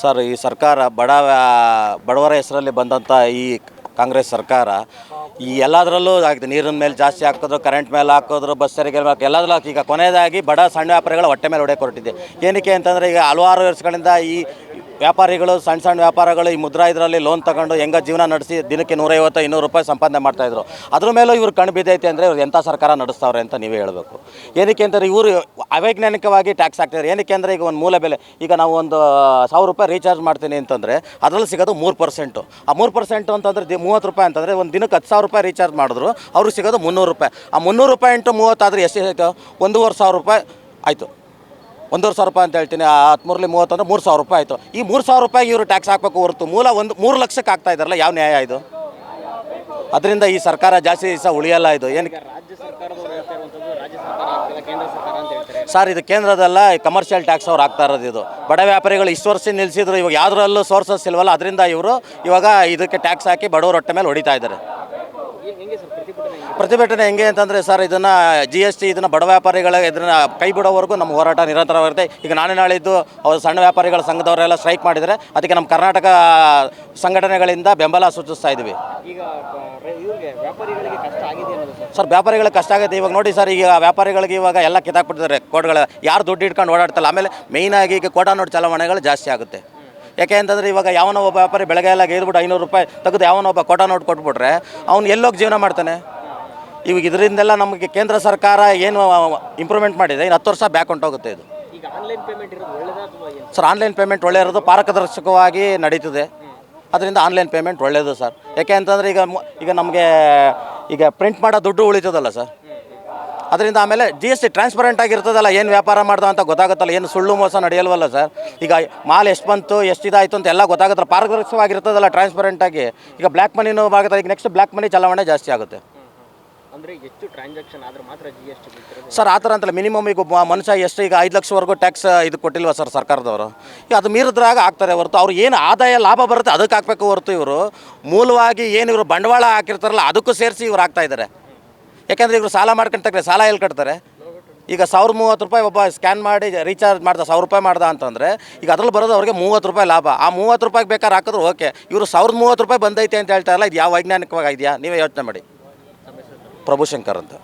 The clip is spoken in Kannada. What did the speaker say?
ಸರ್, ಈ ಸರ್ಕಾರ ಬಡ ಬಡವರ ಹೆಸರಲ್ಲಿ ಬಂದಂಥ ಈ ಕಾಂಗ್ರೆಸ್ ಸರ್ಕಾರ, ಈ ಎಲ್ಲದರಲ್ಲೂ ಆಗಿದೆ ನೀರಿನ ಮೇಲೆ ಜಾಸ್ತಿ ಹಾಕಿದ್ರು ಕರೆಂಟ್ ಮೇಲೆ ಹಾಕಿದ್ರು ಬಸ್ ಸಾರಿಗೆ ಮೇಲೆ ಎಲ್ಲದರಲ್ಲೂ ಈಗ ಕೊನೆಯದಾಗಿ ಬಡ ಸಣ್ಣ ವ್ಯಾಪಾರಿಗಳ ಹೊಟ್ಟೆ ಮೇಲೆ ಹೊಡೆಯೋಕೆ ಹೊರಟಿದೆ ಏನಕ್ಕೆ ಅಂತಂದರೆ ಈಗ ಹಲವಾರು ವರ್ಷಗಳಿಂದ ಈ ವ್ಯಾಪಾರಿಗಳು, ಸಣ್ಣ ಸಣ್ಣ ವ್ಯಾಪಾರಗಳು ಈ ಮುದ್ರಾ ಇದರಲ್ಲಿ ಲೋನ್ ತಗೊಂಡು ಹೆಂಗ ಜೀವನ ನಡೆಸಿ ದಿನಕ್ಕೆ ನೂರೈವತ್ತು ಇನ್ನೂರು ರೂಪಾಯಿ ಸಂಪಾದನೆ ಮಾಡ್ತಾಯಿದ್ರು ಅದ್ರ ಮೇಲೂ ಇವ್ರು ಕಣ್ಣು ಬಿದ್ದೈತೆ ಅಂದರೆ ಇವ್ರು ಎಂಥ ಸರ್ಕಾರ ನಡೆಸ್ತಾವ್ರೆ ಅಂತ ನೀವೇ ಹೇಳಬೇಕು. ಏನಕ್ಕೆ ಅಂತಾರೆ ಇವರು ಅವೈಜ್ಞಾನಿಕವಾಗಿ ಟ್ಯಾಕ್ಸ್ ಹಾಕ್ತಿದ್ದಾರೆ ಏನಕ್ಕೆ ಅಂದರೆ ಈಗ ಒಂದು ಮೂಲ ಬೆಲೆ, ಈಗ ನಾವು ಒಂದು ಸಾವಿರ ರೂಪಾಯಿ ರೀಚಾರ್ಜ್ ಮಾಡ್ತೀನಿ ಅಂತಂದರೆ ಅದರಲ್ಲಿ ಸಿಗೋದು ಮೂರು ಪರ್ಸೆಂಟು ಆ ಮೂರು ಪರ್ಸೆಂಟು ಅಂತಂದರೆ ಮೂವತ್ತು ರೂಪಾಯಿ ಅಂತಂದರೆ ಒಂದು ದಿನಕ್ಕೆ ಹತ್ತು ಸಾವಿರ ರೂಪಾಯಿ ರೀಚಾರ್ಜ್ ಮಾಡಿದ್ರು, ಅವ್ರಿಗೆ ಸಿಗೋದು ಮುನ್ನೂರು ರೂಪಾಯಿ. ಆ ಮುನ್ನೂರು ರೂಪಾಯಿ ಇಂಟು ಮೂವತ್ತಾದರೆ ಎಷ್ಟು ಆಯಿತು ಒಂದೂವರೆ ಸಾವಿರ ರೂಪಾಯಿ ಆಯಿತು. ಒಂದೂವರೆ ಸಾವಿರ ರೂಪಾಯಿ ಅಂತ ಹೇಳ್ತೀನಿ. ಆ ಹತ್ಮೂರಲಿ ಮೂವತ್ತಂದ್ರೆ ಮೂರು ಸಾವಿರ ರೂಪಾಯಿ ಆಯಿತು. ಈ ಮೂರು ಸಾವಿರ ರೂಪಾಯಿಗೆ ಇವರು ಟ್ಯಾಕ್ಸ್ ಹಾಕಬೇಕು ಹೊರತು ಮೂಲ ಒಂದು ಮೂರು ಲಕ್ಷಕ್ಕೆ ಆಗ್ತಾ ಇದ್ದಾರಲ್ಲ ಯಾವ ನ್ಯಾಯ ಇದು? ಅದರಿಂದ ಈ ಸರ್ಕಾರ ಜಾಸ್ತಿ ದಿವಸ ಉಳಿಯಲ್ಲ ಇದು. ಏನು ಸರ್ ಇದು ಕೇಂದ್ರದಲ್ಲ ಕಮರ್ಷಿಯಲ್ ಟ್ಯಾಕ್ಸ್ ಅವ್ರು ಆಗ್ತಾ ಇರೋದು ಇದು. ಬಡ ವ್ಯಾಪಾರಿಗಳು ಇಷ್ಟು ವರ್ಷ ನಿಲ್ಲಿಸಿದ್ರು ಇವಾಗ ಯಾವುದ್ರಲ್ಲೂ ಸೋರ್ಸಸ್ ಇಲ್ವಲ್ಲ ಅದರಿಂದ ಇವರು ಇವಾಗ ಇದಕ್ಕೆ ಟ್ಯಾಕ್ಸ್ ಹಾಕಿ ಬಡವರೊಟ್ಟ ಹೊಟ್ಟೆ ಮೇಲೆ ಹೊಡಿತಾ ಇದ್ದಾರೆ. ಪ್ರತಿಭಟನೆ ಹೆಂಗೆ? ಅಂತಂದರೆ ಸರ್ ಇದನ್ನು ಜಿ ಎಸ್ ಟಿ ಇದನ್ನು ಬಡ ವ್ಯಾಪಾರಿಗಳ ಇದನ್ನು ಕೈ ಬಿಡೋವರೆಗೂ ನಮ್ಮ ಹೋರಾಟ ನಿರಂತರವಾಗಿರುತ್ತೆ. ಈಗ ನಾಳೆ ನಾಳಿದ್ದು ಅವ್ರು ಸಣ್ಣ ವ್ಯಾಪಾರಿಗಳ ಸಂಘದವರೆಲ್ಲ ಸ್ಟ್ರೈಕ್ ಮಾಡಿದರೆ ಅದಕ್ಕೆ ನಮ್ಮ ಕರ್ನಾಟಕ ಸಂಘಟನೆಗಳಿಂದ ಬೆಂಬಲ ಸೂಚಿಸ್ತಾ ಇದ್ದೀವಿ. ಈಗ ಬ- ವ್ಯಾಪಾರಿಗಳಿಗೆ ಕಷ್ಟ ಆಗಿದೆ ಸರ್. ಸರ್ ವ್ಯಾಪಾರಿಗಳಿಗೆ ಕಷ್ಟ ಆಗುತ್ತೆ. ಇವಾಗ ನೋಡಿ ಸರ್ ಈಗ ವ್ಯಾಪಾರಿಗಳಿಗೆ ಇವಾಗ ಎಲ್ಲ ಕಿತ್ತಾಕ್ಬಿಟ್ಟಿದ್ದಾರೆ. ಕೋಡ್ಗಳ ಯಾರು ದುಡ್ಡು ಇಟ್ಕೊಂಡು ಓಡಾಡ್ತಲ್ಲ ಆಮೇಲೆ ಮೇಯ್ನಾಗಿ ಈಗ ಕೋಟಾ ನೋಡಿ ಚಲಾವಣೆಗಳು ಜಾಸ್ತಿ ಆಗುತ್ತೆ. ಯಾಕೆ ಅಂತಂದರೆ ಇವಾಗ ಯಾವನೋ ಒಬ್ಬ ವ್ಯಾಪಾರಿ ಬೆಳಗ್ಗೆ ಎಲ್ಲ ಗೈದ್ಬಿಟ್ಟು ಐನೂರು ರೂಪಾಯಿ ತೆಗೆದು ಯಾವನೋ ಒಬ್ಬ ಕೊಟ ನೋಟ್ ಕೊಟ್ಬಿಟ್ರೆ ಅವ್ನು ಎಲ್ಲೋಗಿ ಜೀವನ ಮಾಡ್ತಾನೆ. ಇವಾಗ ಇದರಿಂದೆಲ್ಲ ನಮಗೆ ಕೇಂದ್ರ ಸರ್ಕಾರ ಏನು ಇಂಪ್ರೂವ್ಮೆಂಟ್ ಮಾಡಿದೆ ಇನ್ನು ಹತ್ತು ವರ್ಷ ಬ್ಯಾಕ್ ಹೊಂಟೋಗುತ್ತೆ ಇದು. ಈಗ ಆನ್ಲೈನ್ ಪೇಮೆಂಟ್ ಇರೋದು ಒಳ್ಳೇದಾ ಸರ್ ಆನ್ಲೈನ್ ಪೇಮೆಂಟ್ ಒಳ್ಳೆ ಇರೋದು ಪಾರದರ್ಶಕವಾಗಿ ನಡೀತದೆ. ಅದರಿಂದ ಆನ್ಲೈನ್ ಪೇಮೆಂಟ್ ಒಳ್ಳೆಯದು ಸರ್. ಯಾಕೆ ಅಂತಂದರೆ ಈಗ ಈಗ ನಮಗೆ ಈಗ ಪ್ರಿಂಟ್ ಮಾಡೋ ದುಡ್ಡು ಉಳಿತದಲ್ಲ ಸರ್. ಅದರಿಂದ ಆಮೇಲೆ ಜಿ ಎಸ್ ಟಿ ಟ್ರಾನ್ಸ್ಪರೆಂಟ್ ಆಗಿರ್ತದಲ್ಲ ಏನು ವ್ಯಾಪಾರ ಮಾಡ್ದೋ ಅಂತ ಗೊತ್ತಾಗುತ್ತಲ್ಲ ಏನು ಸುಳ್ಳು ಮೋಸ ನಡೆಯಲ್ವಲ್ಲ ಸರ್ ಈಗ ಮಾಲ್ ಎಷ್ಟು ಬಂತು ಎಷ್ಟು ಇದಾಯಿತು ಅಂತ ಎಲ್ಲ ಗೊತ್ತಾಗುತ್ತಲ್ಲ ಪಾರದರ್ಶಕವಾಗಿರ್ತದಲ್ಲ ಟ್ರಾನ್ಸ್ಪರೆಂಟಾಗಿ ಈಗ ಬ್ಲ್ಯಾಕ್ ಮನಿನೂ ಆಗುತ್ತೆ ಈಗ ನೆಕ್ಸ್ಟ್ ಬ್ಲ್ಯಾಕ್ ಮನಿ ಚಲಾವಣೆ ಜಾಸ್ತಿ ಆಗುತ್ತೆ. ಅಂದರೆ ಎಷ್ಟು ಟ್ರಾನ್ಸಾಕ್ಷನ್ ಆದರೆ ಮಾತ್ರ ಜಿ ಎಸ್ ಟಿ ಸರ್ ಆ ಥರ ಅಂತಲ್ಲ ಮಿನಿಮಮ್ ಈಗ ಮನುಷ್ಯ ಎಷ್ಟು ಈಗ ಐದು ಲಕ್ಷವರೆಗೂ ಟ್ಯಾಕ್ಸ್ ಇದು ಕೊಟ್ಟಿಲ್ವ ಸರ್ ಸರ್ಕಾರದವರು? ಈಗ ಅದು ಮೀರಿದ್ರಾಗ ಆಗ್ತಾರೆ ಹೊರತು ಅವ್ರು ಏನು ಆದಾಯ ಲಾಭ ಬರುತ್ತೆ ಅದಕ್ಕೆ ಹಾಕ್ಬೇಕು ಹೊರತು ಇವರು. ಮೂಲವಾಗಿ ಏನು ಇವರು ಬಂಡವಾಳ ಹಾಕಿರ್ತಾರಲ್ಲ ಅದಕ್ಕೂ ಸೇರಿಸಿ ಇವ್ರು ಆಗ್ತಾ ಇದ್ದಾರೆ ಯಾಕಂದರೆ ಇವರು ಸಾಲ ಮಾಡ್ಕೊಂತಾರೆ ಸಾಲ ಎಲ್ಲಿ ಕಟ್ತಾರೆ? ಈಗ ಸಾವಿರದ ಮೂವತ್ತು ರೂಪಾಯಿ ಒಬ್ಬ ಸ್ಕ್ಯಾನ್ ಮಾಡಿ ರೀಚಾರ್ಜ್ ಮಾಡ್ದ, ಸಾವಿರ ರೂಪಾಯಿ ಮಾಡ್ದ ಅಂತಂದರೆ, ಈಗ ಅದ್ರಲ್ಲಿ ಬರೋದು ಅವ್ರಿಗೆ ಮೂವತ್ತು ರೂಪಾಯಿ ಲಾಭ. ಆ ಮೂವತ್ತು ರೂಪಾಯಿಗೆ ಬೇಕಾದ್ರೆ ಹಾಕಿದ್ರು ಓಕೆ. ಇವರು ಸಾವಿರದ ಮೂವತ್ತು ರೂಪಾಯಿ ಬಂದೈತೆ ಅಂತ ಹೇಳ್ತಾರಲ್ಲ, ಇದು ಯಾವ ವೈಜ್ಞಾನಿಕವಾಗಿ ಇದೆಯಾ? ನೀವೇ ಯೋಚನೆ ಮಾಡಿ. ಪ್ರಭುಶಂಕರ್ ಅಂತ.